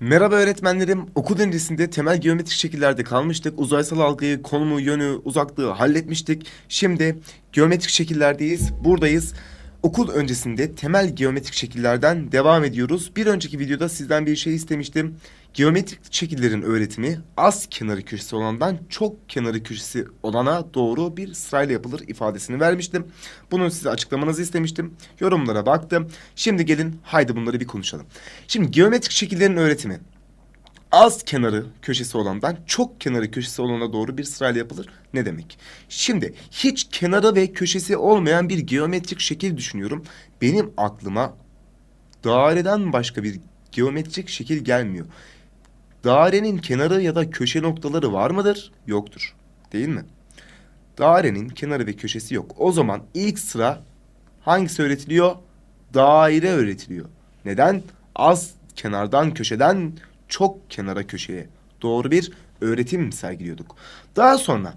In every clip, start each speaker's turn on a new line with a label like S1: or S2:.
S1: Merhaba öğretmenlerim. Okul öncesinde temel geometrik şekillerde kalmıştık. Uzaysal algıyı, konumu, yönü, uzaklığı halletmiştik. Şimdi geometrik şekillerdeyiz. Buradayız. Okul öncesinde temel geometrik şekillerden devam ediyoruz. Bir önceki videoda sizden bir şey istemiştim. Geometrik şekillerin öğretimi az kenarı köşesi olandan çok kenarı köşesi olana doğru bir sırayla yapılır ifadesini vermiştim. Bunu size açıklamanızı istemiştim. Yorumlara baktım. Şimdi gelin haydi bunları bir konuşalım. Şimdi geometrik şekillerin öğretimi az kenarı köşesi olandan çok kenarı köşesi olana doğru bir sırayla yapılır. Ne demek? Şimdi hiç kenarı ve köşesi olmayan bir geometrik şekil düşünüyorum. Benim aklıma daireden başka bir geometrik şekil gelmiyor. Dairenin kenarı ya da köşe noktaları var mıdır? Yoktur. Değil mi? Dairenin kenarı ve köşesi yok. O zaman ilk sıra hangisi öğretiliyor? Daire öğretiliyor. Neden? Az kenardan köşeden çok kenara köşeye doğru bir öğretim sergiliyorduk. Daha sonra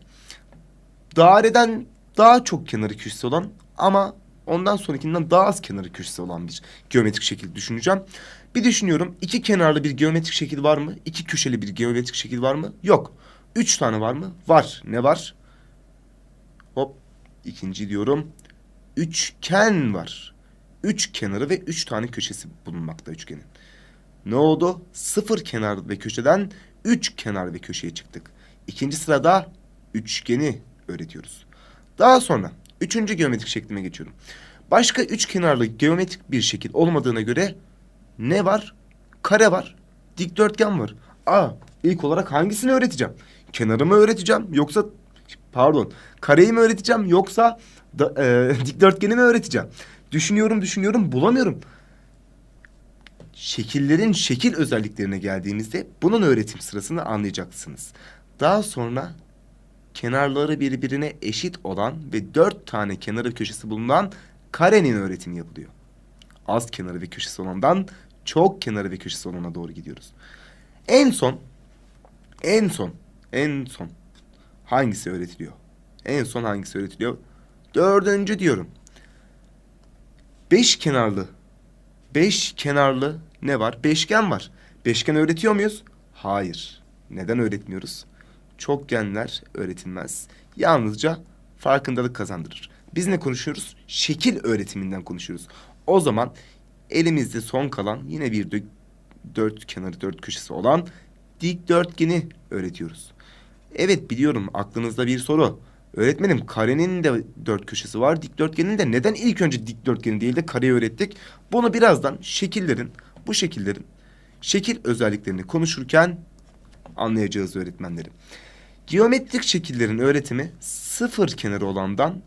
S1: daireden daha çok kenarı köşesi olan ama ondan sonrakinden daha az kenarı köşesi olan bir geometrik şekil düşüneceğim. Bir düşünüyorum iki kenarlı bir geometrik şekil var mı? İki köşeli bir geometrik şekil var mı? Yok. Üç tane var mı? Var. Ne var? Hop. ikinci diyorum. Üçgen var. Üç kenarı ve üç tane köşesi bulunmakta üçgenin. Ne oldu? Sıfır kenar ve köşeden üç kenar ve köşeye çıktık. İkinci sırada üçgeni öğretiyoruz. Daha sonra üçüncü geometrik şeklime geçiyorum. Başka üç kenarlı geometrik bir şekil olmadığına göre ne var? Kare var, dikdörtgen var. Aa, ilk olarak hangisini öğreteceğim? Kenarı mı öğreteceğim yoksa pardon, kareyi mi öğreteceğim yoksa da, e, dikdörtgeni mi öğreteceğim? Düşünüyorum, düşünüyorum, bulamıyorum şekillerin şekil özelliklerine geldiğimizde bunun öğretim sırasını anlayacaksınız. Daha sonra kenarları birbirine eşit olan ve dört tane kenarı köşesi bulunan karenin öğretimi yapılıyor. Az kenarı ve köşesi olandan çok kenarı ve köşesi olana doğru gidiyoruz. En son, en son, en son hangisi öğretiliyor? En son hangisi öğretiliyor? Dördüncü diyorum. Beş kenarlı Beş kenarlı ne var? Beşgen var. Beşgen öğretiyor muyuz? Hayır. Neden öğretmiyoruz? Çokgenler öğretilmez. Yalnızca farkındalık kazandırır. Biz ne konuşuyoruz? Şekil öğretiminden konuşuyoruz. O zaman elimizde son kalan yine bir dö- dört kenarı dört köşesi olan dikdörtgeni öğretiyoruz. Evet biliyorum aklınızda bir soru. Öğretmenim karenin de dört köşesi var, dikdörtgenin de neden ilk önce dikdörtgeni değil de kareyi öğrettik? Bunu birazdan şekillerin, bu şekillerin şekil özelliklerini konuşurken anlayacağız öğretmenlerim. Geometrik şekillerin öğretimi sıfır kenarı olandan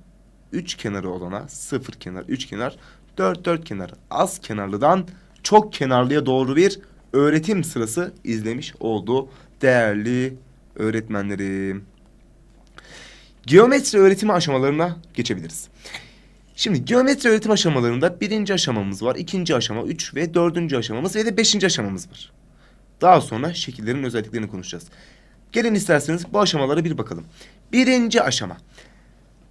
S1: üç kenarı olana sıfır kenar, üç kenar, dört dört kenar, az kenarlıdan çok kenarlıya doğru bir öğretim sırası izlemiş oldu değerli öğretmenlerim. Geometri öğretimi aşamalarına geçebiliriz. Şimdi geometri öğretim aşamalarında birinci aşamamız var, ikinci aşama, üç ve dördüncü aşamamız ve de beşinci aşamamız var. Daha sonra şekillerin özelliklerini konuşacağız. Gelin isterseniz bu aşamalara bir bakalım. Birinci aşama.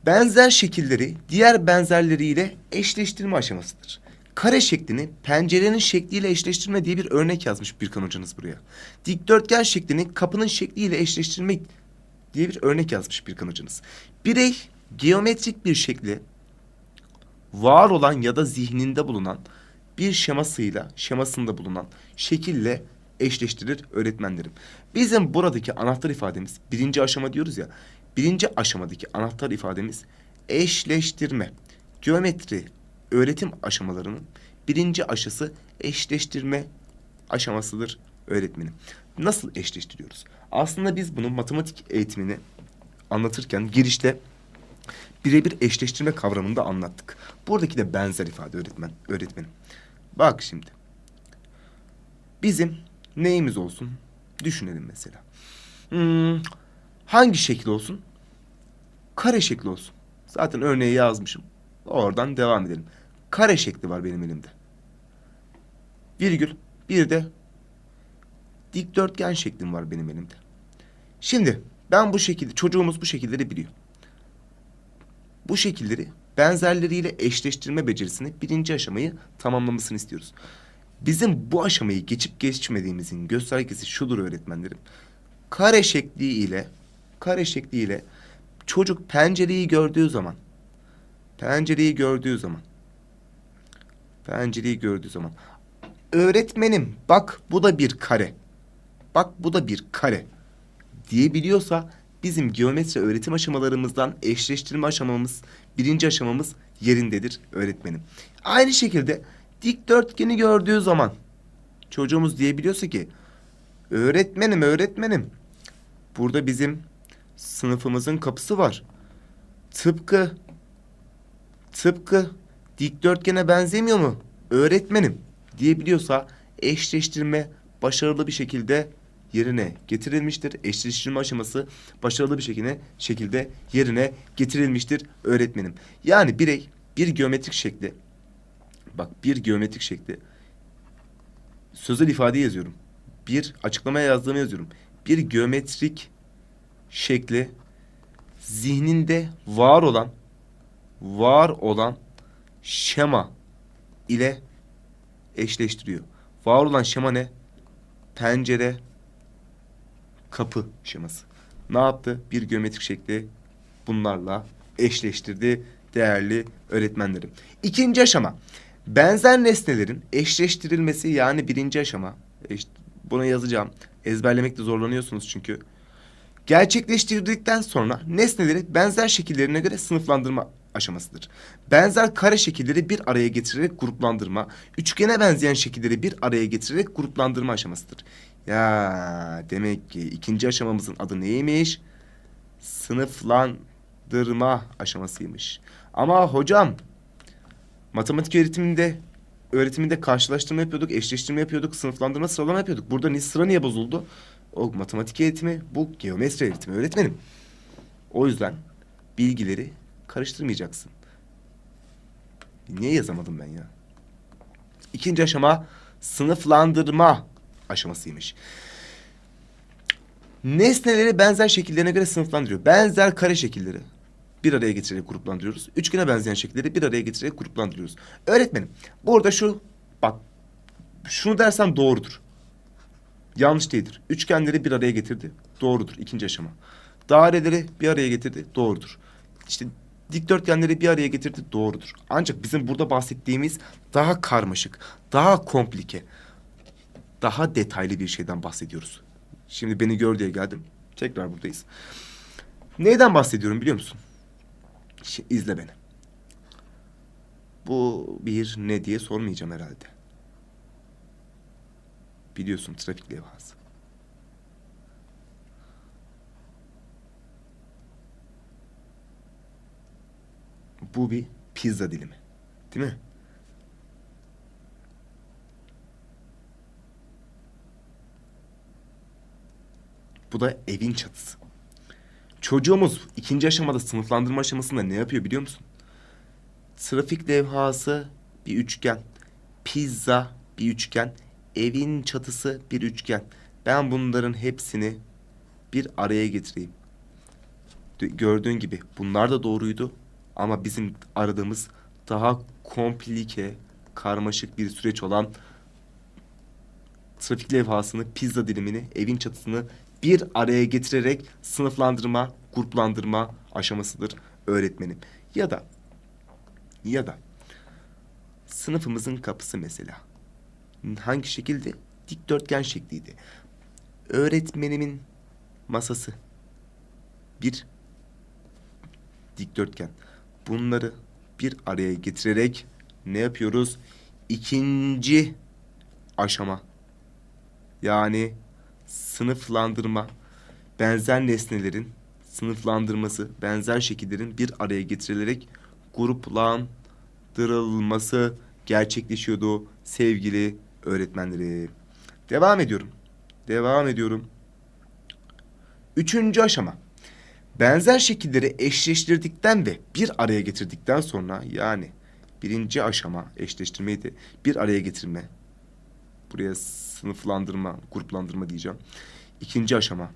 S1: Benzer şekilleri diğer benzerleriyle eşleştirme aşamasıdır. Kare şeklini pencerenin şekliyle eşleştirme diye bir örnek yazmış Birkan hocanız buraya. Dikdörtgen şeklini kapının şekliyle eşleştirmek diye bir örnek yazmış bir kanıcınız. Birey geometrik bir şekli var olan ya da zihninde bulunan bir şemasıyla, şemasında bulunan şekille eşleştirir öğretmenlerim. Bizim buradaki anahtar ifademiz birinci aşama diyoruz ya. Birinci aşamadaki anahtar ifademiz eşleştirme. Geometri öğretim aşamalarının birinci aşası eşleştirme aşamasıdır öğretmenim. Nasıl eşleştiriyoruz? Aslında biz bunu matematik eğitimini anlatırken girişte birebir eşleştirme kavramında anlattık. Buradaki de benzer ifade öğretmen, öğretmenim. Bak şimdi. Bizim neyimiz olsun? Düşünelim mesela. Hmm, hangi şekil olsun? Kare şekli olsun. Zaten örneği yazmışım. Oradan devam edelim. Kare şekli var benim elimde. Virgül. Bir de dikdörtgen şeklim var benim elimde. Şimdi ben bu şekilde çocuğumuz bu şekilleri biliyor. Bu şekilleri benzerleriyle eşleştirme becerisini birinci aşamayı tamamlamasını istiyoruz. Bizim bu aşamayı geçip geçmediğimizin göstergesi şudur öğretmenlerim. Kare şekli ile kare şekli ile çocuk pencereyi gördüğü zaman pencereyi gördüğü zaman pencereyi gördüğü zaman öğretmenim bak bu da bir kare. Bak bu da bir kare diyebiliyorsa bizim geometri öğretim aşamalarımızdan eşleştirme aşamamız birinci aşamamız yerindedir öğretmenim. Aynı şekilde dikdörtgeni gördüğü zaman çocuğumuz diyebiliyorsa ki öğretmenim öğretmenim burada bizim sınıfımızın kapısı var. Tıpkı tıpkı dikdörtgene benzemiyor mu öğretmenim diyebiliyorsa eşleştirme başarılı bir şekilde yerine getirilmiştir. Eşleştirme aşaması başarılı bir şekilde şekilde yerine getirilmiştir öğretmenim. Yani birey bir geometrik şekli bak bir geometrik şekli sözel ifade yazıyorum. Bir açıklamaya yazdığımı yazıyorum. Bir geometrik şekli zihninde var olan var olan şema ile eşleştiriyor. Var olan şema ne? Pencere, kapı şeması. Ne yaptı? Bir geometrik şekli bunlarla eşleştirdi değerli öğretmenlerim. İkinci aşama. Benzer nesnelerin eşleştirilmesi yani birinci aşama. Buna yazacağım. Ezberlemekte zorlanıyorsunuz çünkü. Gerçekleştirdikten sonra nesneleri benzer şekillerine göre sınıflandırma aşamasıdır. Benzer kare şekilleri bir araya getirerek gruplandırma, üçgene benzeyen şekilleri bir araya getirerek gruplandırma aşamasıdır. Ya demek ki ikinci aşamamızın adı neymiş? Sınıflandırma aşamasıymış. Ama hocam matematik öğretiminde öğretiminde karşılaştırma yapıyorduk, eşleştirme yapıyorduk, sınıflandırma sıralama yapıyorduk. Burada ni- sıra niye bozuldu? O matematik eğitimi, bu geometri eğitimi öğretmenim. O yüzden bilgileri karıştırmayacaksın. Niye yazamadım ben ya? İkinci aşama sınıflandırma aşamasıymış. Nesneleri benzer şekillerine göre sınıflandırıyor. Benzer kare şekilleri bir araya getirerek gruplandırıyoruz. Üçgene benzeyen şekilleri bir araya getirerek gruplandırıyoruz. Öğretmenim burada şu bak şunu dersem doğrudur. Yanlış değildir. Üçgenleri bir araya getirdi. Doğrudur. ikinci aşama. Daireleri bir araya getirdi. Doğrudur. İşte dikdörtgenleri bir araya getirdi. Doğrudur. Ancak bizim burada bahsettiğimiz daha karmaşık, daha komplike, daha detaylı bir şeyden bahsediyoruz. Şimdi beni gör diye geldim. Tekrar buradayız. Neyden bahsediyorum biliyor musun? Şi- izle beni. Bu bir ne diye sormayacağım herhalde. Biliyorsun trafik levhası. Bu bir pizza dilimi. Değil mi? Bu da evin çatısı. Çocuğumuz ikinci aşamada sınıflandırma aşamasında ne yapıyor biliyor musun? Trafik levhası bir üçgen. Pizza bir üçgen. Evin çatısı bir üçgen. Ben bunların hepsini bir araya getireyim. Gördüğün gibi bunlar da doğruydu. Ama bizim aradığımız daha komplike, karmaşık bir süreç olan trafik levhasını, pizza dilimini, evin çatısını bir araya getirerek sınıflandırma, gruplandırma aşamasıdır öğretmenim. Ya da ya da sınıfımızın kapısı mesela. Hangi şekilde? Dikdörtgen şekliydi. Öğretmenimin masası. Bir dikdörtgen. Bunları bir araya getirerek ne yapıyoruz? İkinci aşama. Yani sınıflandırma, benzer nesnelerin sınıflandırması, benzer şekillerin bir araya getirilerek gruplandırılması gerçekleşiyordu sevgili öğretmenleri. Devam ediyorum. Devam ediyorum. Üçüncü aşama. Benzer şekilleri eşleştirdikten ve bir araya getirdikten sonra yani birinci aşama eşleştirmeydi. Bir araya getirme. Buraya sınıflandırma, gruplandırma diyeceğim. İkinci aşama.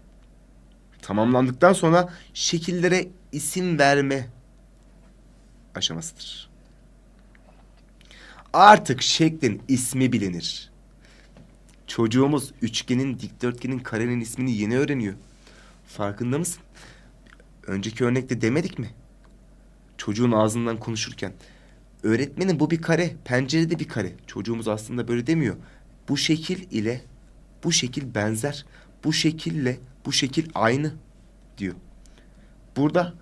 S1: Tamamlandıktan sonra şekillere isim verme aşamasıdır. Artık şeklin ismi bilinir. Çocuğumuz üçgenin, dikdörtgenin, karenin ismini yeni öğreniyor. Farkında mısın? Önceki örnekte demedik mi? Çocuğun ağzından konuşurken. Öğretmenim bu bir kare, pencerede bir kare. Çocuğumuz aslında böyle demiyor. Bu şekil ile bu şekil benzer. Bu şekille bu şekil aynı diyor. Burada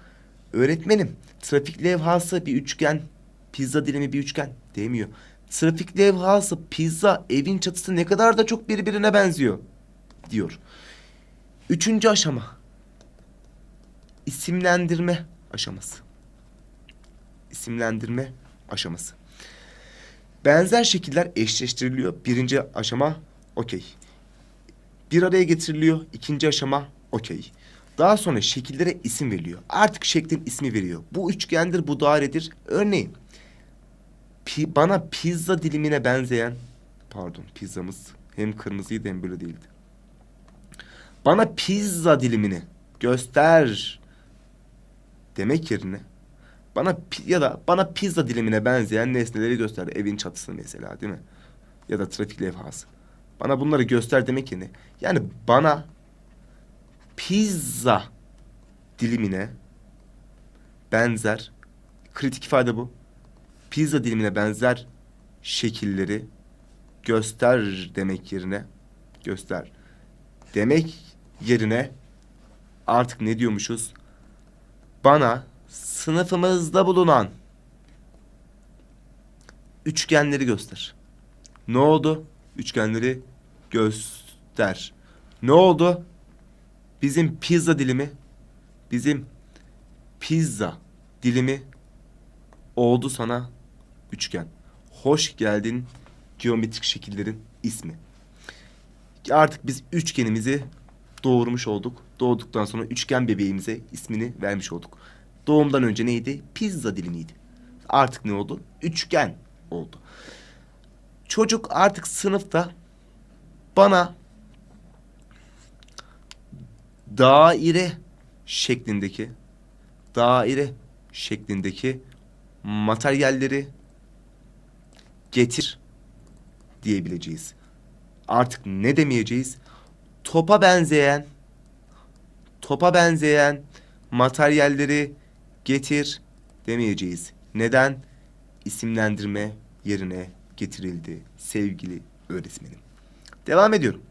S1: öğretmenim trafik levhası bir üçgen, pizza dilimi bir üçgen demiyor. Trafik levhası, pizza, evin çatısı ne kadar da çok birbirine benziyor diyor. Üçüncü aşama. İsimlendirme aşaması. İsimlendirme aşaması. Benzer şekiller eşleştiriliyor. Birinci aşama okey. Bir araya getiriliyor. İkinci aşama okey. Daha sonra şekillere isim veriliyor. Artık şeklin ismi veriyor. Bu üçgendir, bu dairedir. Örneğin pi- bana pizza dilimine benzeyen pardon pizzamız hem kırmızıydı hem böyle değildi. Bana pizza dilimini göster demek yerine bana ya da bana pizza dilimine benzeyen nesneleri göster. Evin çatısı mesela değil mi? Ya da trafik levhası. Bana bunları göster demek yerine yani bana pizza dilimine benzer kritik ifade bu. Pizza dilimine benzer şekilleri göster demek yerine göster demek yerine artık ne diyormuşuz? Bana sınıfımızda bulunan üçgenleri göster. Ne oldu? Üçgenleri göster. Ne oldu? Bizim pizza dilimi bizim pizza dilimi oldu sana üçgen. Hoş geldin geometrik şekillerin ismi. Artık biz üçgenimizi doğurmuş olduk. Doğduktan sonra üçgen bebeğimize ismini vermiş olduk. Doğumdan önce neydi? Pizza dilimiydi. Artık ne oldu? Üçgen oldu. Çocuk artık sınıfta bana daire şeklindeki daire şeklindeki materyalleri getir diyebileceğiz. Artık ne demeyeceğiz? Topa benzeyen topa benzeyen materyalleri getir demeyeceğiz. Neden? İsimlendirme yerine getirildi sevgili öğretmenim. Devam ediyorum.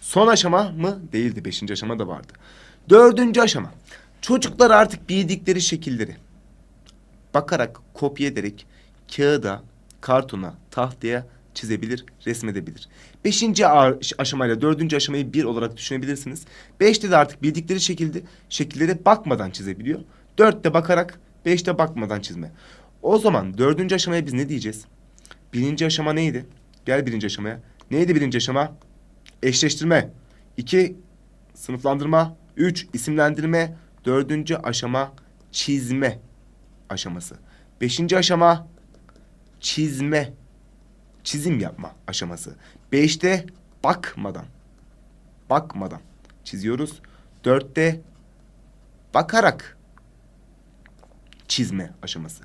S1: Son aşama mı? Değildi. Beşinci aşama da vardı. Dördüncü aşama. Çocuklar artık bildikleri şekilleri bakarak, kopya ederek kağıda, kartona, tahtaya çizebilir, resmedebilir. Beşinci aşamayla dördüncü aşamayı bir olarak düşünebilirsiniz. Beşte de artık bildikleri şekilde şekillere bakmadan çizebiliyor. Dörtte bakarak, beşte bakmadan çizme. O zaman dördüncü aşamaya biz ne diyeceğiz? Birinci aşama neydi? Gel birinci aşamaya. Neydi birinci aşama? Eşleştirme. İki, sınıflandırma. Üç, isimlendirme. Dördüncü aşama çizme aşaması. Beşinci aşama çizme, çizim yapma aşaması. Beşte bakmadan, bakmadan çiziyoruz. Dörtte bakarak çizme aşaması.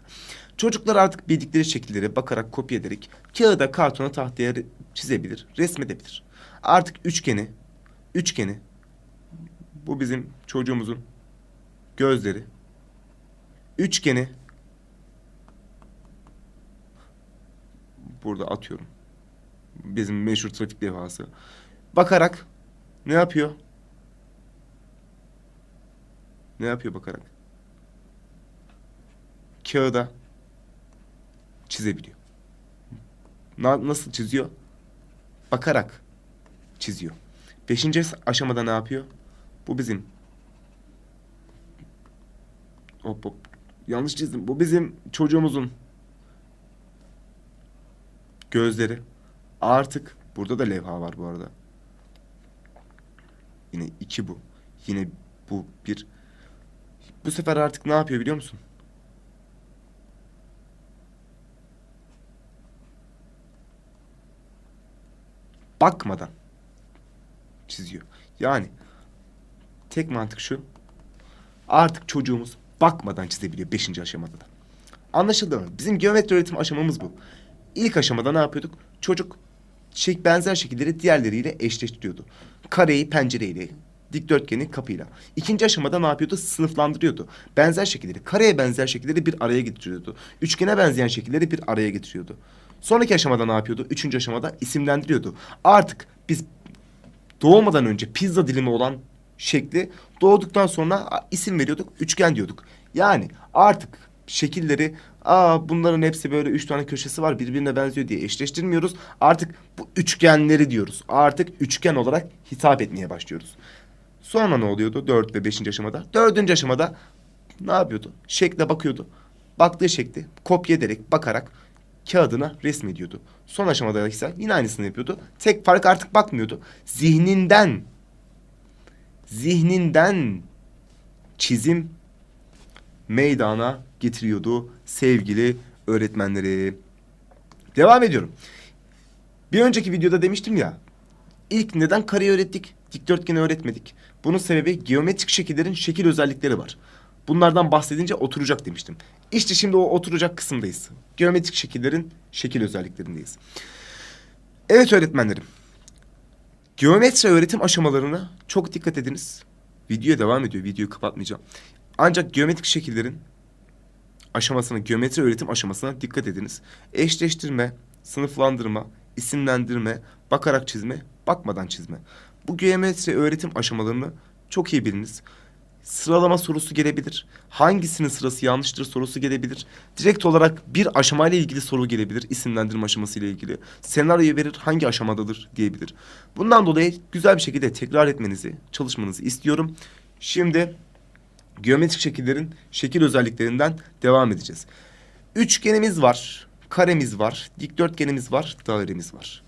S1: Çocuklar artık bildikleri şekilleri bakarak kopya ederek kağıda, kartona, tahtaya çizebilir, resmedebilir. Artık üçgeni, üçgeni bu bizim çocuğumuzun gözleri. Üçgeni burada atıyorum. Bizim meşhur trafik levhası. Bakarak ne yapıyor? Ne yapıyor bakarak? Kağıda çizebiliyor. Na- nasıl çiziyor? Bakarak çiziyor. Beşinci aşamada ne yapıyor? Bu bizim Hop hop. Yanlış çizdim. Bu bizim çocuğumuzun gözleri. Artık burada da levha var bu arada. Yine iki bu. Yine bu bir. Bu sefer artık ne yapıyor biliyor musun? Bakmadan çiziyor. Yani tek mantık şu. Artık çocuğumuz bakmadan çizebiliyor beşinci aşamada da. Anlaşıldı mı? Bizim geometri öğretim aşamamız bu. İlk aşamada ne yapıyorduk? Çocuk şek benzer şekilleri diğerleriyle eşleştiriyordu. Kareyi pencereyle, dikdörtgeni kapıyla. İkinci aşamada ne yapıyordu? Sınıflandırıyordu. Benzer şekilleri, kareye benzer şekilleri bir araya getiriyordu. Üçgene benzeyen şekilleri bir araya getiriyordu. Sonraki aşamada ne yapıyordu? Üçüncü aşamada isimlendiriyordu. Artık biz doğmadan önce pizza dilimi olan şekli doğduktan sonra isim veriyorduk. Üçgen diyorduk. Yani artık şekilleri aa bunların hepsi böyle üç tane köşesi var birbirine benziyor diye eşleştirmiyoruz. Artık bu üçgenleri diyoruz. Artık üçgen olarak hitap etmeye başlıyoruz. Sonra ne oluyordu? Dört ve beşinci aşamada. Dördüncü aşamada ne yapıyordu? Şekle bakıyordu. Baktığı şekli kopya ederek, bakarak kağıdına resmediyordu. Son aşamada ise yine aynısını yapıyordu. Tek fark artık bakmıyordu. Zihninden zihninden çizim meydana getiriyordu sevgili öğretmenleri. Devam ediyorum. Bir önceki videoda demiştim ya. İlk neden kareyi öğrettik, dikdörtgeni öğretmedik? Bunun sebebi geometrik şekillerin şekil özellikleri var. Bunlardan bahsedince oturacak demiştim. İşte şimdi o oturacak kısımdayız. Geometrik şekillerin şekil özelliklerindeyiz. Evet öğretmenlerim. Geometri öğretim aşamalarına çok dikkat ediniz. Video devam ediyor. Videoyu kapatmayacağım. Ancak geometrik şekillerin aşamasına, geometri öğretim aşamasına dikkat ediniz. Eşleştirme, sınıflandırma, isimlendirme, bakarak çizme, bakmadan çizme. Bu geometri öğretim aşamalarını çok iyi biliniz. Sıralama sorusu gelebilir. Hangisinin sırası yanlıştır sorusu gelebilir. Direkt olarak bir aşamayla ilgili soru gelebilir. İsimlendirme aşaması ile ilgili. Senaryoyu verir hangi aşamadadır diyebilir. Bundan dolayı güzel bir şekilde tekrar etmenizi, çalışmanızı istiyorum. Şimdi geometrik şekillerin şekil özelliklerinden devam edeceğiz. Üçgenimiz var, karemiz var, dikdörtgenimiz var, dairemiz var.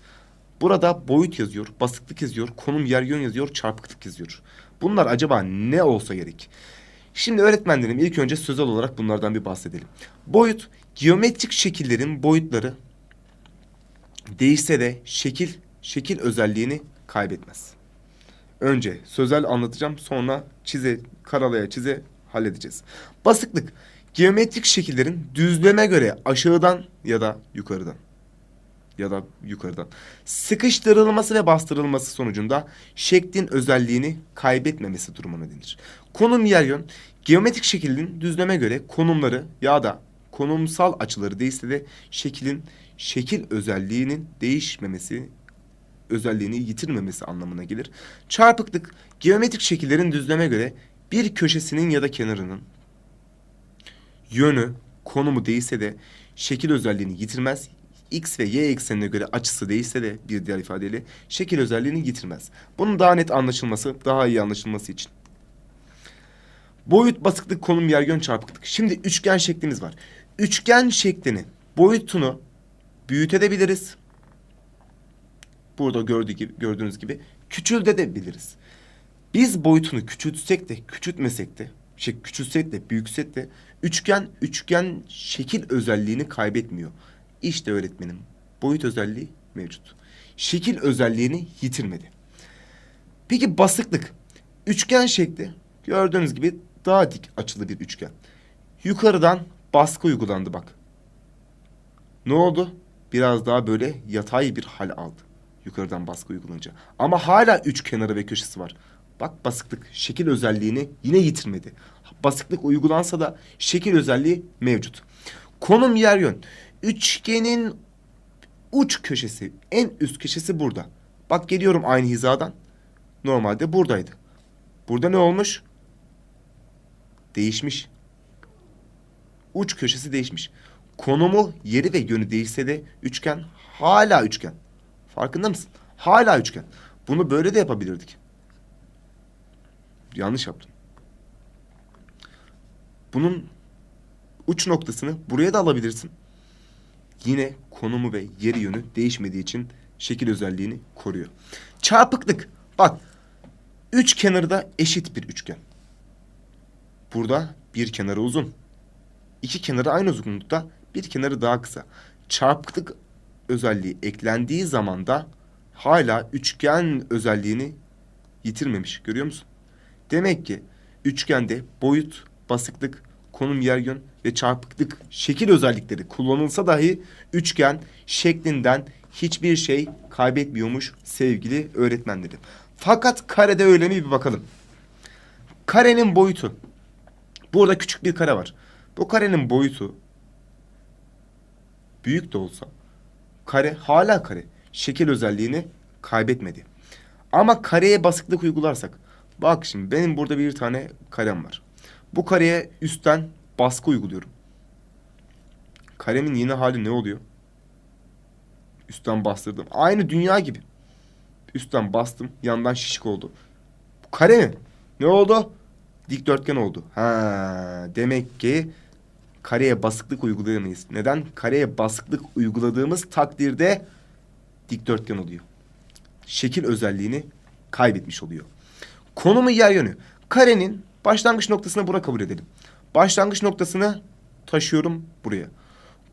S1: Burada boyut yazıyor, basıklık yazıyor, konum yer yön yazıyor, çarpıklık yazıyor. Bunlar acaba ne olsa gerek? Şimdi öğretmenlerim ilk önce sözel olarak bunlardan bir bahsedelim. Boyut, geometrik şekillerin boyutları değişse de şekil, şekil özelliğini kaybetmez. Önce sözel anlatacağım sonra çize, karalaya çize halledeceğiz. Basıklık, geometrik şekillerin düzleme göre aşağıdan ya da yukarıdan ya da yukarıdan sıkıştırılması ve bastırılması sonucunda şeklin özelliğini kaybetmemesi durumuna denir. Konum yer yön geometrik şeklin düzleme göre konumları ya da konumsal açıları değişse de şeklin şekil özelliğinin değişmemesi özelliğini yitirmemesi anlamına gelir. Çarpıklık geometrik şekillerin düzleme göre bir köşesinin ya da kenarının yönü, konumu değilse de şekil özelliğini yitirmez. X ve Y eksenine göre açısı değişse de bir diğer ifadeyle şekil özelliğini yitirmez. Bunun daha net anlaşılması, daha iyi anlaşılması için. Boyut, basıklık, konum, yer, yön, çarpıklık. Şimdi üçgen şeklimiz var. Üçgen şeklinin boyutunu büyütebiliriz. Burada gördüğü gibi, gördüğünüz gibi küçültebiliriz. Biz boyutunu küçültsek de küçültmesek de şey küçültsek de büyüksek de üçgen üçgen şekil özelliğini kaybetmiyor. İşte öğretmenim boyut özelliği mevcut. Şekil özelliğini yitirmedi. Peki basıklık. Üçgen şekli gördüğünüz gibi daha dik açılı bir üçgen. Yukarıdan baskı uygulandı bak. Ne oldu? Biraz daha böyle yatay bir hal aldı. Yukarıdan baskı uygulanınca. Ama hala üç kenarı ve köşesi var. Bak basıklık şekil özelliğini yine yitirmedi. Basıklık uygulansa da şekil özelliği mevcut. Konum yer yön. Üçgenin uç köşesi, en üst köşesi burada. Bak geliyorum aynı hizadan. Normalde buradaydı. Burada ne olmuş? Değişmiş. Uç köşesi değişmiş. Konumu, yeri ve yönü değişse de üçgen hala üçgen. Farkında mısın? Hala üçgen. Bunu böyle de yapabilirdik. Yanlış yaptın. Bunun uç noktasını buraya da alabilirsin. Yine konumu ve yeri yönü değişmediği için şekil özelliğini koruyor. Çarpıklık. Bak. Üç kenarı da eşit bir üçgen. Burada bir kenarı uzun. İki kenarı aynı uzunlukta. Bir kenarı daha kısa. Çarpıklık özelliği eklendiği zaman da hala üçgen özelliğini yitirmemiş. Görüyor musun? Demek ki üçgende boyut, basıklık, konum, yer yön ve çarpıklık şekil özellikleri kullanılsa dahi üçgen şeklinden hiçbir şey kaybetmiyormuş sevgili öğretmenlerim. Fakat karede öyle mi bir bakalım. Karenin boyutu. Burada küçük bir kare var. Bu karenin boyutu büyük de olsa kare hala kare. Şekil özelliğini kaybetmedi. Ama kareye basıklık uygularsak. Bak şimdi benim burada bir tane karem var. Bu kareye üstten baskı uyguluyorum. Karemin yeni hali ne oluyor? Üstten bastırdım. Aynı dünya gibi. Üstten bastım. Yandan şişik oldu. Bu kare mi? Ne oldu? Dikdörtgen oldu. Ha, demek ki kareye basıklık uygulayamayız. Neden? Kareye basıklık uyguladığımız takdirde dikdörtgen oluyor. Şekil özelliğini kaybetmiş oluyor. Konumu yer yönü. Karenin başlangıç noktasını bura kabul edelim. Başlangıç noktasını taşıyorum buraya.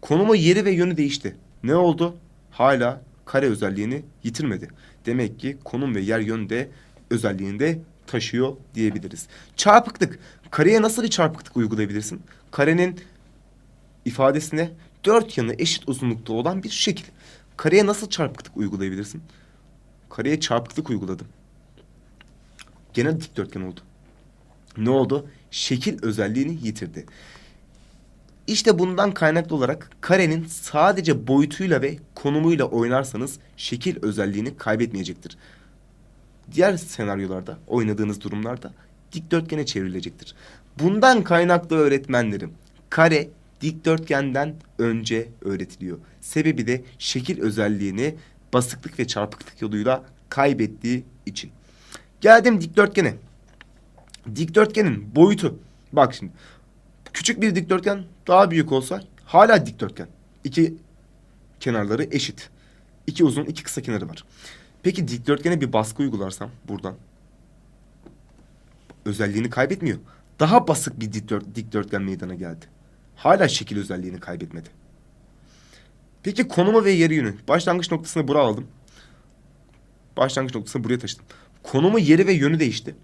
S1: Konumu yeri ve yönü değişti. Ne oldu? Hala kare özelliğini yitirmedi. Demek ki konum ve yer yön de özelliğini de taşıyor diyebiliriz. Çarpıklık. Kareye nasıl bir çarpıklık uygulayabilirsin? Karenin ifadesine dört yanı eşit uzunlukta olan bir şekil. Kareye nasıl çarpıklık uygulayabilirsin? Kareye çarpıklık uyguladım. Gene dikdörtgen oldu. Ne oldu? Şekil özelliğini yitirdi. İşte bundan kaynaklı olarak karenin sadece boyutuyla ve konumuyla oynarsanız şekil özelliğini kaybetmeyecektir. Diğer senaryolarda, oynadığınız durumlarda dikdörtgene çevrilecektir. Bundan kaynaklı öğretmenlerim kare dikdörtgenden önce öğretiliyor. Sebebi de şekil özelliğini basıklık ve çarpıklık yoluyla kaybettiği için. Geldim dikdörtgene. Dikdörtgenin boyutu. Bak şimdi. Küçük bir dikdörtgen daha büyük olsa hala dikdörtgen. İki kenarları eşit. İki uzun, iki kısa kenarı var. Peki dikdörtgene bir baskı uygularsam buradan özelliğini kaybetmiyor. Daha basık bir dikdört, dikdörtgen meydana geldi. Hala şekil özelliğini kaybetmedi. Peki konumu ve yeri yönü. Başlangıç noktasını buraya aldım. Başlangıç noktasını buraya taşıdım. Konumu, yeri ve yönü değişti.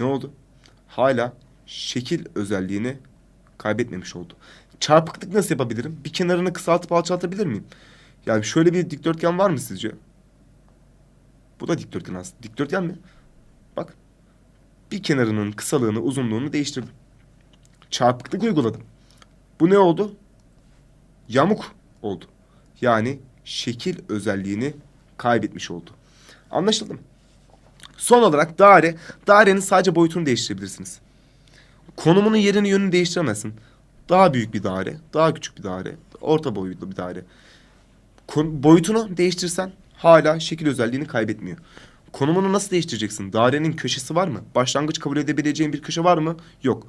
S1: Ne oldu? Hala şekil özelliğini kaybetmemiş oldu. Çarpıklık nasıl yapabilirim? Bir kenarını kısaltıp alçaltabilir miyim? Yani şöyle bir dikdörtgen var mı sizce? Bu da dikdörtgen aslında. Dikdörtgen mi? Bak. Bir kenarının kısalığını, uzunluğunu değiştirdim. Çarpıklık uyguladım. Bu ne oldu? Yamuk oldu. Yani şekil özelliğini kaybetmiş oldu. Anlaşıldı mı? Son olarak daire. Dairenin sadece boyutunu değiştirebilirsiniz. Konumunu, yerini, yönünü değiştiremezsin. Daha büyük bir daire, daha küçük bir daire, orta boyutlu bir daire. Kon- boyutunu değiştirsen hala şekil özelliğini kaybetmiyor. Konumunu nasıl değiştireceksin? Dairenin köşesi var mı? Başlangıç kabul edebileceğin bir köşe var mı? Yok.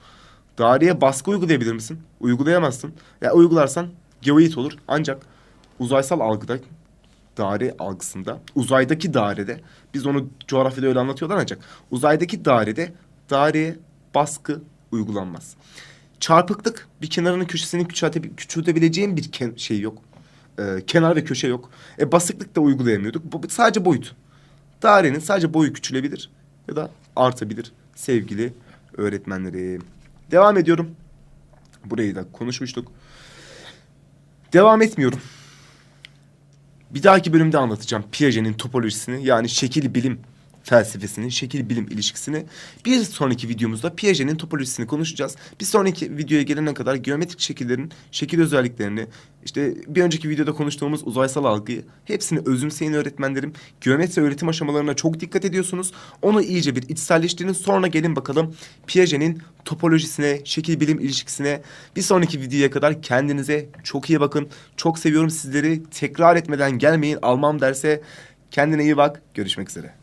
S1: Daireye baskı uygulayabilir misin? Uygulayamazsın. Ya uygularsan geoid olur. Ancak uzaysal algıda daire algısında, uzaydaki dairede, biz onu coğrafyada öyle anlatıyorlar ancak uzaydaki dairede daireye baskı uygulanmaz. Çarpıklık bir kenarının köşesini küçülte, küçültebileceğin bir ken- şey yok. Ee, kenar ve köşe yok. E basıklık da uygulayamıyorduk. Bu sadece boyut. Dairenin sadece boyu küçülebilir ya da artabilir sevgili öğretmenlerim. Devam ediyorum. Burayı da konuşmuştuk. Devam etmiyorum. Bir dahaki bölümde anlatacağım Piaget'in topolojisini yani şekil bilim felsefesini, şekil bilim ilişkisini. Bir sonraki videomuzda Piaget'in topolojisini konuşacağız. Bir sonraki videoya gelene kadar geometrik şekillerin şekil özelliklerini, işte bir önceki videoda konuştuğumuz uzaysal algıyı hepsini özümseyin öğretmenlerim. Geometri öğretim aşamalarına çok dikkat ediyorsunuz. Onu iyice bir içselleştirin. Sonra gelin bakalım Piaget'in topolojisine, şekil bilim ilişkisine. Bir sonraki videoya kadar kendinize çok iyi bakın. Çok seviyorum sizleri. Tekrar etmeden gelmeyin. Almam derse kendine iyi bak. Görüşmek üzere.